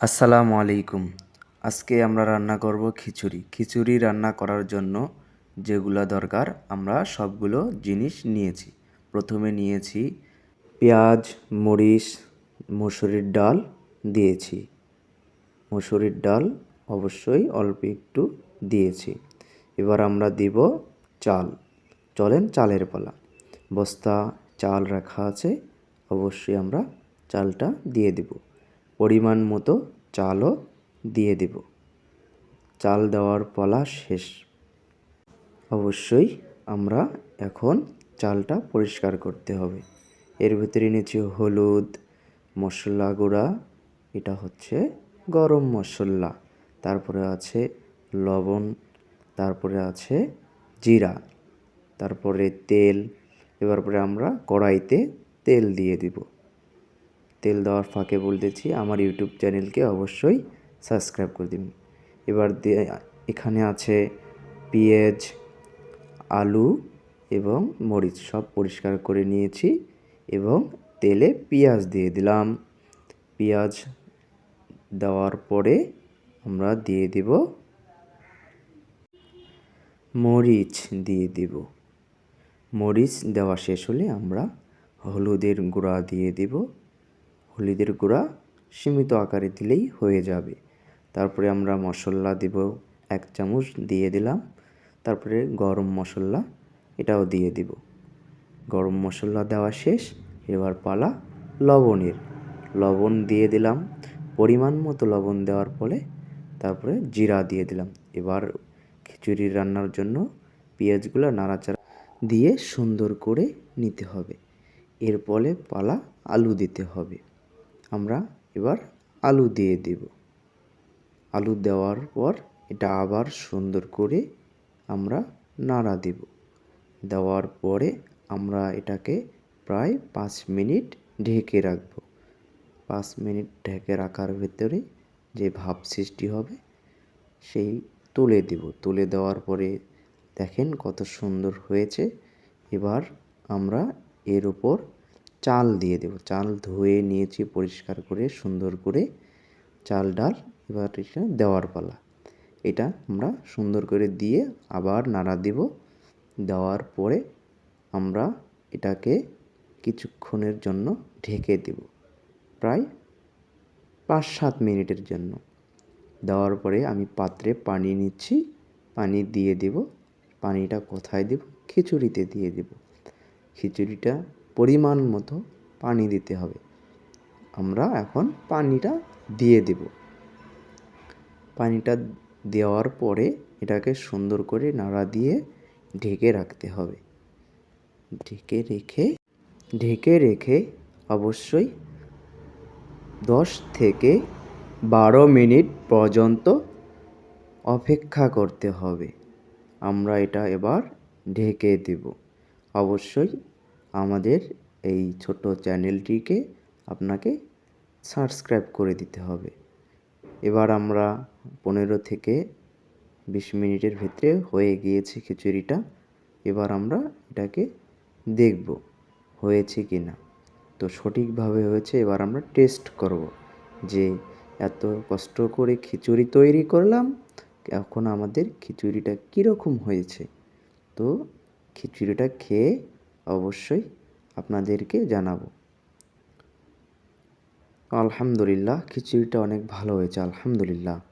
আসসালামু আলাইকুম। আজকে আমরা রান্না করব খিচুড়ি। খিচুড়ি রান্না করার জন্য যেগুলো দরকার, আমরা সবগুলো জিনিস নিয়েছি। প্রথমে নিয়েছি পেঁয়াজ, মরিচ, মুসুরির ডাল দিয়েছি। মুসুরির ডাল অবশ্যই অল্প একটু দিয়েছি। এবার আমরা দিব চাল। চলেন চালের পালা। বস্তা, চাল রাখা আছে, অবশ্যই আমরা চালটা দিয়ে দেব। পরিমাণ মতো চালও দিয়ে দেব। চাল দেওয়ার পালা শেষ। অবশ্যই আমরা এখন চালটা পরিষ্কার করতে হবে। এর ভিতরে নিয়েছি হলুদ, মশলা গুঁড়া, এটা হচ্ছে গরম মশলা। তারপরে আছে লবণ, তারপরে আছে জিরা, তারপরে তেল, এবার পরে আমরা কড়াইতে তেল দিয়ে দিব। তেল দেওয়ার ফাঁকে বলতেছি আমার ইউটিউব চ্যানেলকে অবশ্যই সাবস্ক্রাইব করে দিন। এবার এখানে আছে পেঁয়াজ, আলু এবং মরিচ, সব পরিষ্কার করে নিয়েছি এবং তেলে পেঁয়াজ দিয়ে দিলাম। পেঁয়াজ দেওয়ার পরে আমরা দিয়ে দেব মরিচ দিয়ে দেব। মরিচ দেওয়া শেষ হলে আমরা হলুদের গুঁড়া দিয়ে দেব। হলুদের গুঁড়া সীমিত আকারে দিলেই হয়ে যাবে। তারপরে আমরা মশলা দেব এক চামচ, দিয়ে দিলাম। তারপরে গরম মশলা এটাও দিয়ে দিব। গরম মশলা দেওয়া শেষ, এবার পালা লবণের। লবণ দিয়ে দিলাম, পরিমাণ মতো লবণ দেওয়ার ফলে তারপরে জিরা দিয়ে দিলাম। এবার খিচুড়ি রান্নার জন্য পেঁয়াজগুলো নাড়াচাড়া দিয়ে সুন্দর করে নিতে হবে। এর ফলে পালা আলু দিতে হবে। আমরা এবার আলু দিয়ে দেব। আলু দেওয়ার পর এটা আবার সুন্দর করে আমরা নাড়া দেব। দেওয়ার পরে আমরা এটাকে প্রায় পাঁচ মিনিট ঢেকে রাখব। পাঁচ মিনিট ঢেকে রাখার ভেতরে যে ভাব সৃষ্টি হবে, সেই তুলে দেব। তুলে দেওয়ার পরে দেখেন কত সুন্দর হয়েছে। এবার আমরা এর উপর চাল দিয়ে দেব। চাল ধুয়ে নিয়েছি, পরিষ্কার করে, সুন্দর করে চাল, ডাল এবার এটা দেওয়ার পালা। এটা আমরা সুন্দর করে দিয়ে আবার নাড়া দেব। দেওয়ার পরে আমরা এটাকে কিছুক্ষণের জন্য ঢেকে দেব। প্রায় পাঁচ সাত মিনিটের জন্য। দেওয়ার পরে আমি পাত্রে পানি নিচ্ছি। পানি দিয়ে দেব। পানিটা কোথায় দেব? খিচুড়িতে দিয়ে দেব। খিচুড়িটা পরিমাণ মতো পানি দিতে হবে। আমরা এখন পানিটা দিয়ে দেব। পানিটা দেওয়ার পরে এটাকে সুন্দর করে নাড়া দিয়ে ঢেকে রাখতে হবে। ঢেকে রেখে ঢেকে রেখে অবশ্যই দশ থেকে বারো মিনিট পর্যন্ত অপেক্ষা করতে হবে। আমরা এটা এবার ঢেকে দেব। অবশ্যই আমাদের এই ছোট চ্যানেলটিকে আপনাকে সাবস্ক্রাইব করে দিতে হবে। এবার আমরা পনেরো থেকে বিশ মিনিটের ভেতরে হয়ে গিয়েছে খিচুড়িটা। এবার আমরা এটাকে দেখব হয়েছে কি না তো সঠিকভাবে হয়েছে, এবার আমরা টেস্ট করব যে এত কষ্ট করে খিচুড়ি তৈরি করলাম, এখন আমাদের খিচুড়িটা কীরকম হয়েছে। তো খিচুড়িটা খেয়ে অবশ্যই আপনাদেরকে জানাব। আলহামদুলিল্লাহ খিচুড়িটা অনেক ভালো হয়েছে আলহামদুলিল্লাহ।